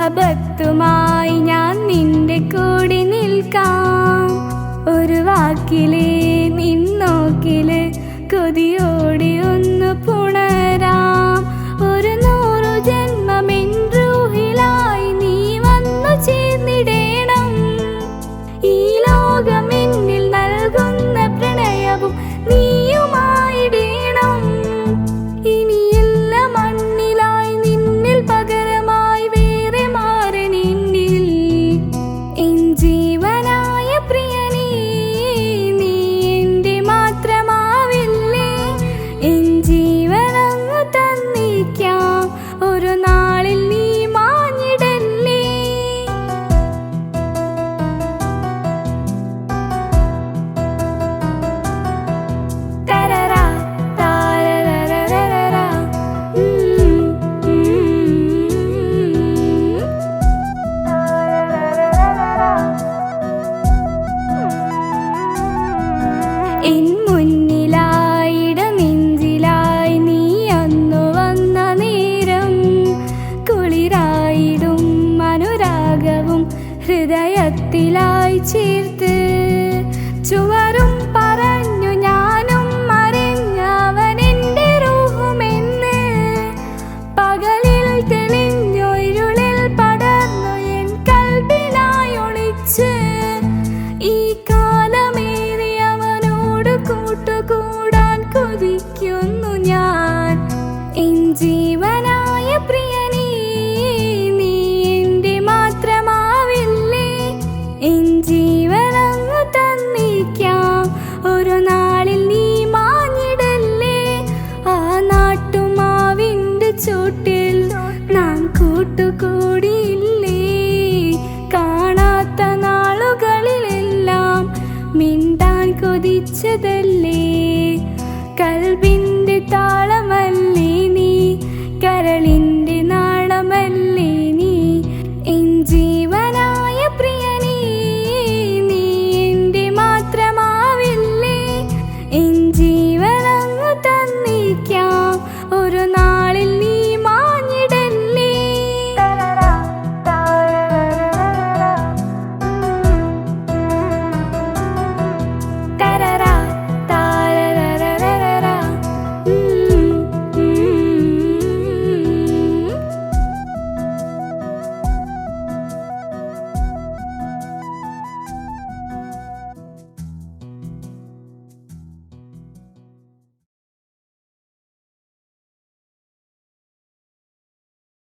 മുഹബത്തുമായി ഞാൻ നിന്റെ കൂടി നിൽക്കാം. മുന്നിലായിട നീ അന്നു വന്ന കുളിരായിടും അനുരാഗവും ഹൃദയത്തിലായി ചേർത്ത് ചുവ